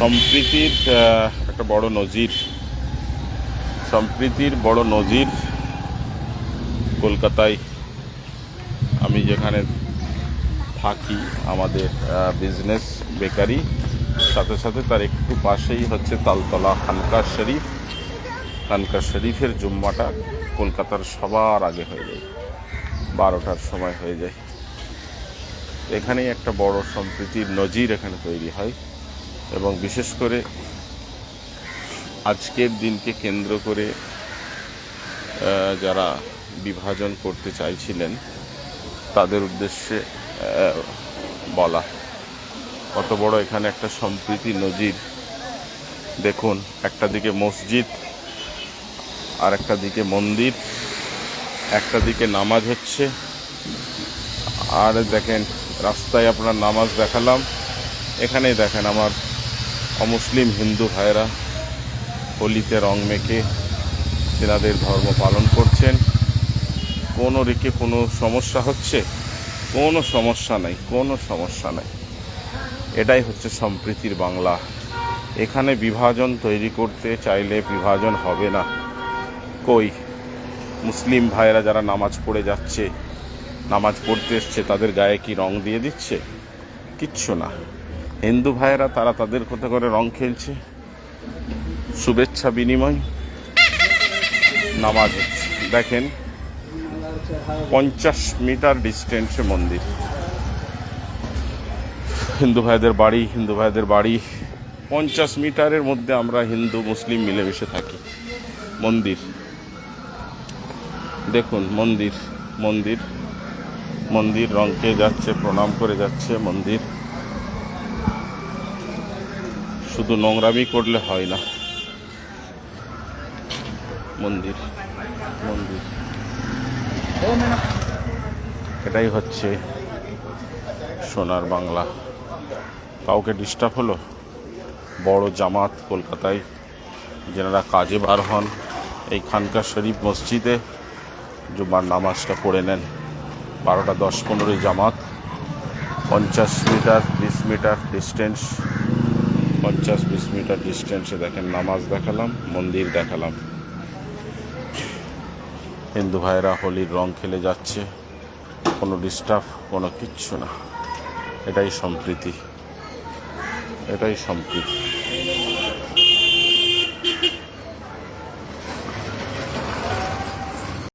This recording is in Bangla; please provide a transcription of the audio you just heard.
সম্প্রীতির একটা বড় নজির। সম্প্রীতির বড় নজির কলকাতায়। আমি যেখানে থাকি, আমাদের বিজনেস বেকারি। সাথে সাথে তার একটু পাশেই হচ্ছে তালতলা খানকা শরীফ। খানকা শরীফের জুম্মাটা কলকাতার সবার আগে হয়ে যায়। বারোটার সময় হয়ে যায়। এখানেই একটা বড় সম্প্রীতির নজির এখানে তৈরি হয়। এবং বিশেষ করে আজকের দিনকে কেন্দ্র করে যারা বিভাজন করতে চাইছিলেন, তাদের উদ্দেশ্যে বলা। কত বড় এখানে একটা সম্প্রীতি নজির। দেখুন, একটা দিকে মসজিদ আর একটা দিকে মন্দির, একটা দিকে নামাজ হচ্ছে। আর দেখেন, রাস্তায় আপনার নামাজ দেখালাম। এখানেই দেখেন আমার অমুসলিম হিন্দু ভাইরা হোলিতে রং মেখে তেনাদের ধর্ম পালন করছেন। কোনো রেখে কোনো সমস্যা হচ্ছে? কোনো সমস্যা নাই, কোনো সমস্যা নাই। এটাই হচ্ছে সম্প্রীতির বাংলা। এখানে বিভাজন তৈরি করতে চাইলে বিভাজন হবে না। কই? মুসলিম ভাইয়েরা যারা নামাজ পড়ে যাচ্ছে, নামাজ পড়তে এসছে, তাদের গায়ে কি রং দিয়ে দিচ্ছে? কিচ্ছু না। হিন্দু ভাইয়েরা, তারা তাদের কোথা করে রং খেলছে। শুভেচ্ছা বিনিময়। নামাজ হচ্ছে। দেখেন, পঞ্চাশ মিটার ডিস্টেন্সে মন্দির। হিন্দু ভাইদের বাড়ি, হিন্দু ভাইদের বাড়ি। পঞ্চাশ মিটারের মধ্যে আমরা হিন্দু, মুসলিম মিলেমিশে থাকি। মন্দির। দেখুন, মন্দির মন্দির। মন্দির রঙকে যাচ্ছে, প্রণাম করে যাচ্ছে মন্দির। শুধু নোংরামি করলে হয় না। মন্দির মন্দির। এটাই হচ্ছে সোনার বাংলা। কাউকে ডিস্টার্ব হলো? বড় জামাত কলকাতায় যেনারা কাজে বার হন এই খানকা শরীফ মসজিদে জুমার নামাজটা পড়ে নেন। বারোটা দশ পনেরোই জামাত, পঞ্চাশ মিটার, বিশ মিটার ডিস্টেন্স পঞ্চাশ বিশ মিটার ডিস্টেন্সে দেখেন, নামাজ দেখালাম, মন্দির দেখালাম। হিন্দু ভাইরা হোলির রং খেলে যাচ্ছে, কোনো ডিস্টার্ব কোনো কিচ্ছু না। এটাই সম্প্রীতি। এটাই সম্প্রীতি।